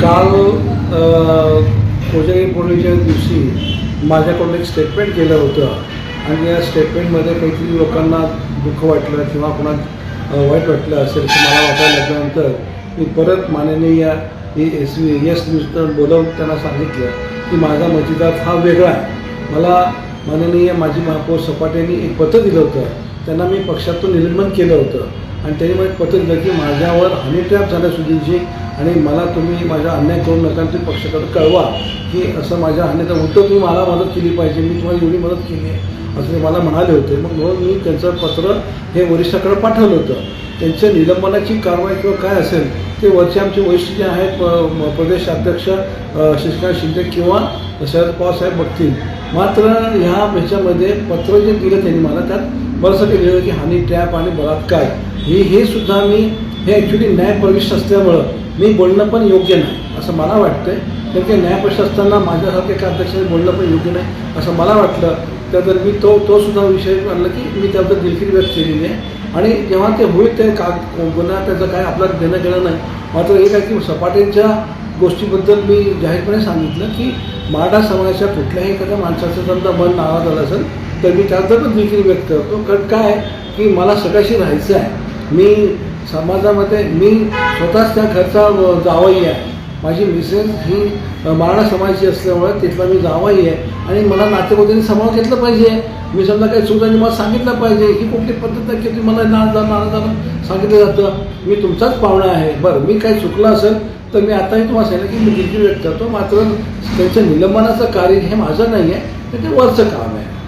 काल कोजागिरी पौर्णिमेच्या दिवशी माझ्याकडून एक स्टेटमेंट केलं होतं. आणि या स्टेटमेंटमध्ये काहीतरी लोकांना दुःख वाटलं किंवा कोणा वाईट वाटलं असेल की मला वाटायला लागल्यानंतर मी परत माननीय एस व्ही एस न्यूजनं बोलवून त्यांना सांगितलं की माझा मतदार हा वेगळा आहे. मला माननीय माजी महापौर सपाट्यांनी एक पत्र दिलं होतं. त्यांना मी पक्षातून निलंबन केलं होतं. आणि त्यांनी मला एक पत्र दिलं की माझ्यावर हनी ट्रॅप झाल्या आणि मला तुम्ही माझ्या अन्याय करू नका ते पक्षाकडे कळवा. की असं माझ्या अन्याय उलटं तुम्ही मला मदत केली पाहिजे. मी तुम्हाला एवढी मदत केली आहे. असं ते मला म्हणाले होते. मग म्हणून मी त्यांचं पत्र हे वरिष्ठाकडे पाठवलं होतं. त्यांच्या निलंबनाची कारवाई किंवा काय असेल ते वरचे आमचे वरिष्ठ जे आहेत प- प्रदेश अध्यक्ष शशिकांत शिंदे किंवा शरद पवार साहेब बघतील. मात्र ह्या ह्याच्यामध्ये पत्र जे दिलं त्यांनी मला त्यात बरंच काही लिहिलं की हानी टॅप आणि बलात्कार. हे हे सुद्धा मी हे ॲक्च्युली न्यायप्रविष्ट असल्यामुळं मी बोलणं पण योग्य नाही असं मला वाटतंय. कारण की न्यायप्रविष्ट असताना माझ्यासारख्या एका अध्यक्षाने बोलणं पण योग्य नाही असं मला वाटलं त्यानंतर मी तो तो सुद्धा विषय आणला की मी त्याबद्दल दिलगिरी व्यक्त केलेली आहे आणि जेव्हा ते होईल ते का गुन्हा त्याचं काय आपल्याला देणं गेलं नाही. मात्र एक आहे की सपाटेच्या गोष्टीबद्दल मी जाहीरपणे सांगितलं की मराठा समाजाच्या कुठल्याही एखाद्या माणसाचं समजा मन नाराज झालं असेल तर मी त्याबद्दल पण दिलगिरी व्यक्त करतो. कारण काय आहे की मला सगळ्याशी राहायचं आहे. मी समाजामध्ये मी स्वतःच त्या घरचा अ, जावई आहे. माझी मिसेस ही मराठा समाजाची असल्यामुळे तिथला मी जावाई आहे. आणि मला नातेवाईकांनी समोर घेतलं पाहिजे. मी समजा काही चूक आणि मला सांगितलं पाहिजे. ही कुठली पद्धत आहे की तुम्ही मला नाळ जाणं नाळ जाणं सांगितलं जातं? मी तुमचाच पाहुणा आहे. बरं मी काही चुकलं असेल तर मी आताही तुम्हाला सांगितलं की मी दिलगिरी व्यक्त करतो. मात्र त्यांचं निलंबनाचं कार्य हे माझं नाही आहे तर ते वरचं काम आहे.